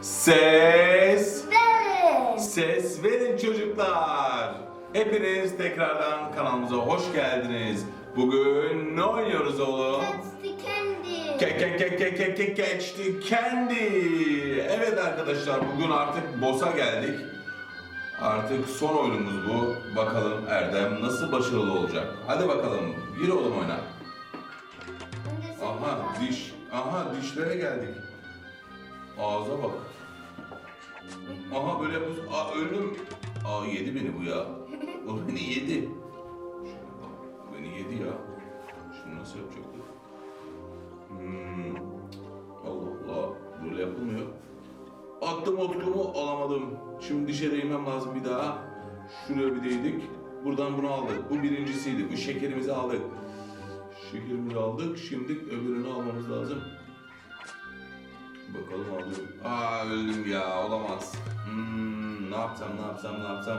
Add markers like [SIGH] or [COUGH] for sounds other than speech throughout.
Ses. Verin. Ses verin çocuklar. Hepiniz tekrardan kanalımıza hoş geldiniz. Bugün ne oynuyoruz oğlum? The candy. Ke ke ke ke ke ke geçti kendi. Evet arkadaşlar bugün artık boss'a geldik. Artık son oyunumuz bu. Bakalım Erdem nasıl başarılı olacak. Hadi bakalım. Yürü oğlum oyna. Aha diş. Aha dişlere geldik. Ağza bak. Aha böyle yapıyorsun. Aa öldüm. Aa yedi beni bu ya. O beni yedi. Şuna bak, bu Beni yedi ya. Şimdi nasıl yapacaktık? Hmm. Allah Allah. Böyle yapılmıyor. Attım otkumu alamadım. Şimdi dişe değmem lazım bir daha. Şuraya bir değdik. Buradan bunu aldık. Bu birincisiydi. Bu şekerimizi aldık. Şekerimizi aldık. Şimdi öbürünü almamız lazım. Bakalım alıyorum. Aa öldüm ya. Olamaz. Hmm, ne yapsam ne yapsam ne yapsam.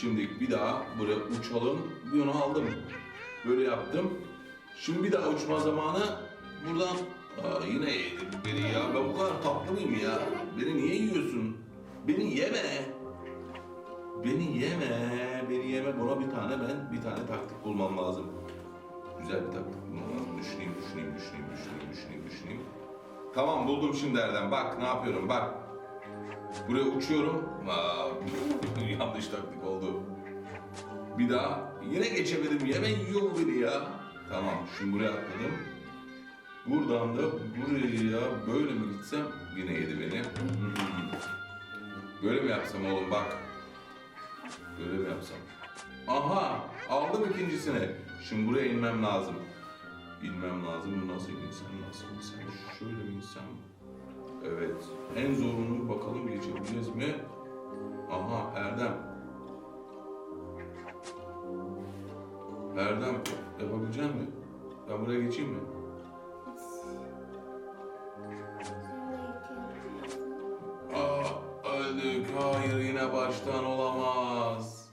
Şimdi bir daha buraya uçalım. Bir onu aldım. Böyle yaptım. Şimdi bir daha uçma zamanı. Buradan Aa, yine yedi beni ya. Ben bu kadar tatlı mıyım ya? Beni niye yiyorsun? Beni yeme. Beni yeme. Beni yeme. Buna bir tane ben bir tane taktik bulmam lazım. Güzel bir taktik bulmam lazım. Düşüneyim, düşüneyim, düşüneyim, düşüneyim, düşüneyim, düşüneyim. Tamam buldum şimdi Erdem. Bak ne yapıyorum bak. Buraya uçuyorum. Aa, [LAUGHS] yanlış taktik oldu. Bir daha yine geçemedim. Yeme yiyor beni ya. Tamam şimdi buraya atladım. Buradan da buraya böyle mi gitsem yine yedi beni. Hmm. Böyle mi yapsam oğlum bak. Böyle mi yapsam? Aha aldım ikincisini. Şimdi buraya inmem lazım. İnmem lazım. Nasıl insem nasıl insem? Şöyle mi insem? Evet. En zorunu bakalım geçebileceğiz mi? Aha Erdem. Erdem yapabilecek mi? Ben buraya geçeyim mi? Aa, öldük. Hayır yine baştan olamaz.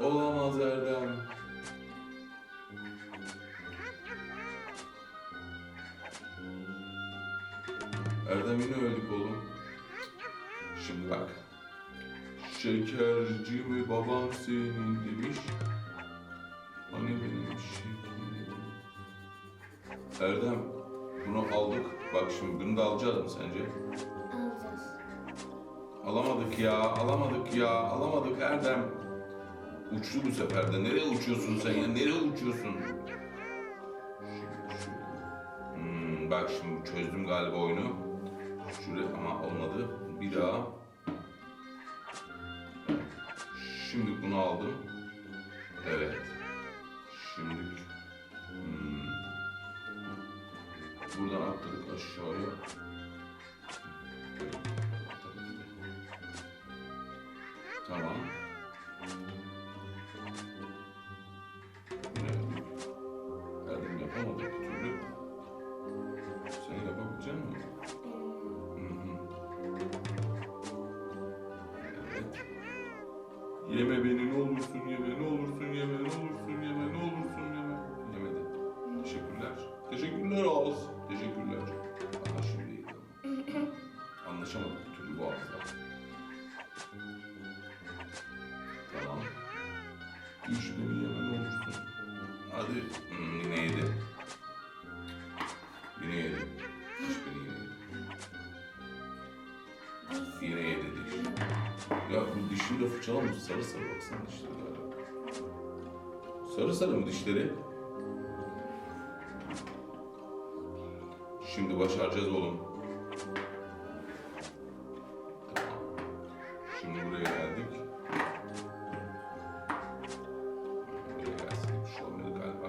Olamaz Erdem. Yine öldük oğlum. Şimdi bak. Şekerci mi babam senin demiş. Hani benim şekerim. Erdem bunu aldık. Bak şimdi bunu da alacağız mı sence? Alacağız. Alamadık ya, alamadık ya, alamadık Erdem. Uçtu bu sefer de. Nereye uçuyorsun sen ya? Nereye uçuyorsun? Hmm, bak şimdi çözdüm galiba oyunu. Şuraya ama olmadı. Bir daha. Şimdi bunu aldım. Evet. Şimdi hmm. buradan atladık aşağıya. Tamam. Yeme beni ne olursun yeme ne olursun yeme ne olursun yeme ne olursun yeme. Yemedi. Teşekkürler. Teşekkürler Ağız. Teşekkürler. Yedim. Anlaşamadık bir türlü bu ağızla. Tamam. Üç beni yeme ne olursun. Hadi. Hmm, de fırçalamış. Sarı sarı baksana dişleri. Sarı sarı mı dişleri? Şimdi başaracağız oğlum. Şimdi buraya geldik. Buraya bir şey olmadı galiba.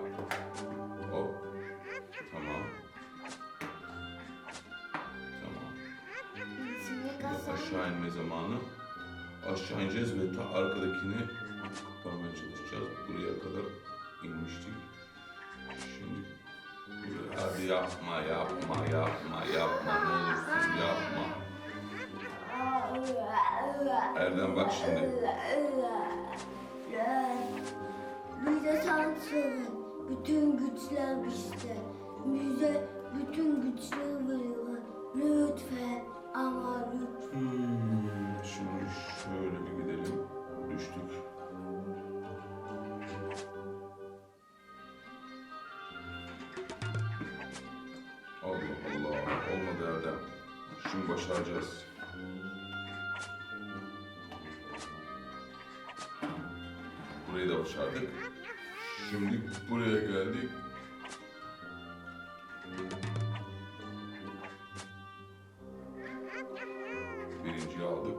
Hop. Tamam. Tamam. Aşağı inme zamanı. Aşağı ineceğiz ve ta arkadakini kurtarmaya çalışacağız. Buraya kadar inmiştik. Şimdi hadi yapma yapma yapma yapma ne olursun yapma. Erdem bak şimdi. Bize sansın. Bütün güçler bizde. Bize bütün güçler veriyor. Lütfen ama Hmm, şimdi şöyle bir gidelim. Düştük. Allah Allah. Olmadı Erdem. Şunu başaracağız. Burayı da başardık. Şimdi buraya geldik. Aldık.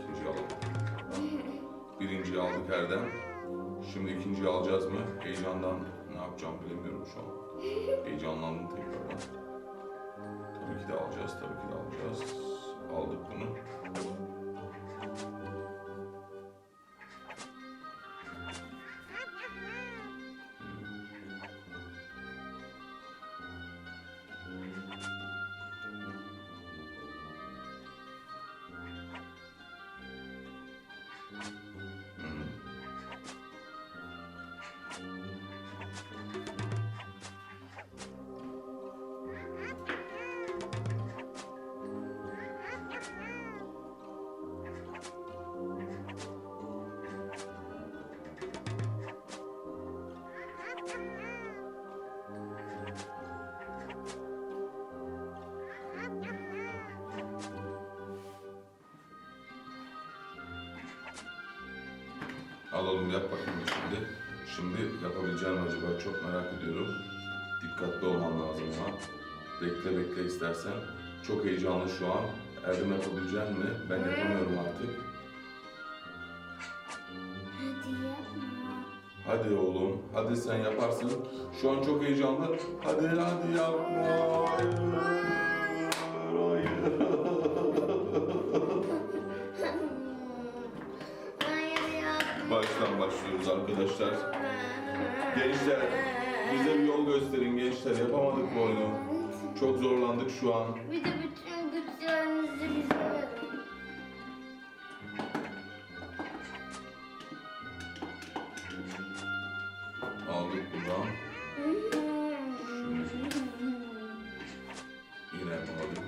İkinciyi alalım. Birinciyi aldık Erdem. Şimdi ikinciyi alacağız mı? Heyecandan ne yapacağım bilemiyorum şu an. Heyecanlandım tekrardan. Tabii ki de alacağız, tabii ki de alacağız. Alalım yap bakayım şimdi. Şimdi yapabileceğim acaba çok merak ediyorum. Dikkatli olman lazım ama. Bekle bekle istersen. Çok heyecanlı şu an. Erdem yapabilecek mi? Ben yapamıyorum artık. Hadi oğlum, hadi sen yaparsın. Şu an çok heyecanlı. Hadi hadi yapma. Hayır. Baştan başlıyoruz arkadaşlar. Gençler, bize bir yol gösterin gençler. Yapamadık bu oyunu. Çok zorlandık şu an. Bir de Aldık buradan. Yine yapamadık.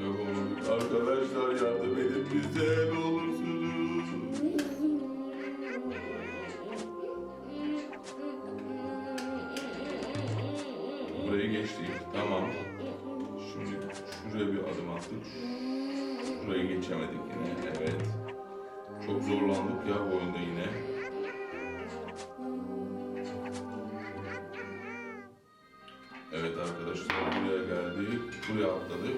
Yapamadık. Arkadaşlar yardım edin bize ne olursunuz. Burayı geçtik. Tamam. Şimdi şuraya bir adım attık. Şurayı geçemedik yine. Evet. Çok zorlandık ya bu oyunda yine. Atladık.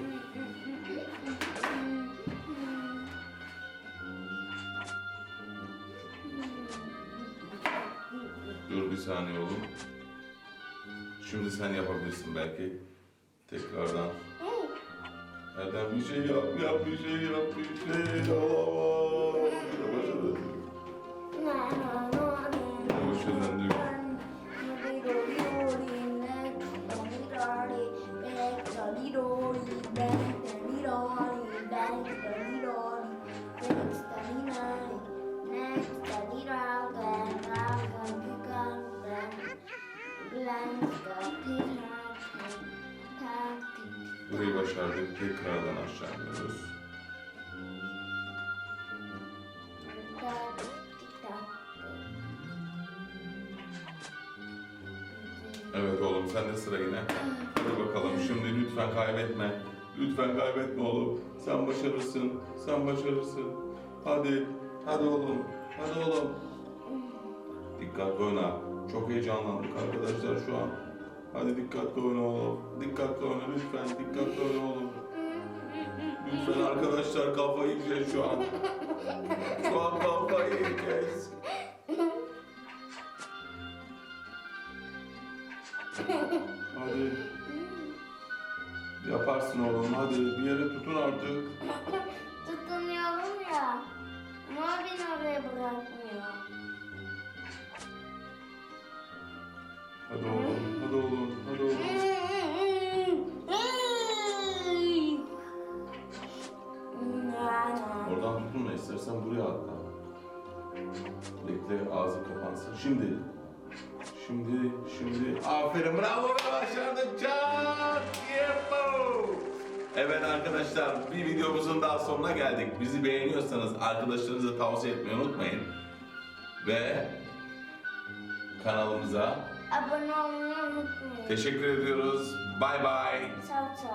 Dur bir saniye oğlum. Şimdi sen yapabilirsin belki. Tekrardan. Erdem bir şey yap, yap bir şey yap, bir şey olamaz. Burayı başardık. Tekrardan aşağı iniyoruz. Evet oğlum sen de sıra yine. Hadi bakalım şimdi lütfen kaybetme. Lütfen kaybetme oğlum. Sen başarırsın. Sen başarırsın. Hadi. Hadi oğlum. Hadi oğlum. Dikkatli oyna. Çok heyecanlandık arkadaşlar şu an. Hadi dikkatli oyna oğlum. Dikkatli oyna lütfen. Dikkatli oyna oğlum. Lütfen arkadaşlar kafayı yiyeceğiz şu an. Şu an kafayı yiyeceğiz. Hadi. Yaparsın oğlum hadi bir yere tutun artık. Tutunuyorum ya. Ama beni oraya bırakmıyor. Hadi oğlum, hadi oğlum, hadi oğlum. Oradan tutunma istersen buraya atla. Bekle ağzı kapansın. Şimdi. Şimdi, şimdi. Aferin bravo be başardık Can. Yepo. Evet arkadaşlar bir videomuzun daha sonuna geldik. Bizi beğeniyorsanız arkadaşlarınıza tavsiye etmeyi unutmayın. Ve kanalımıza Abone olmayı unutmayın. teşekkür ediyoruz. Bay bay. Ciao ciao.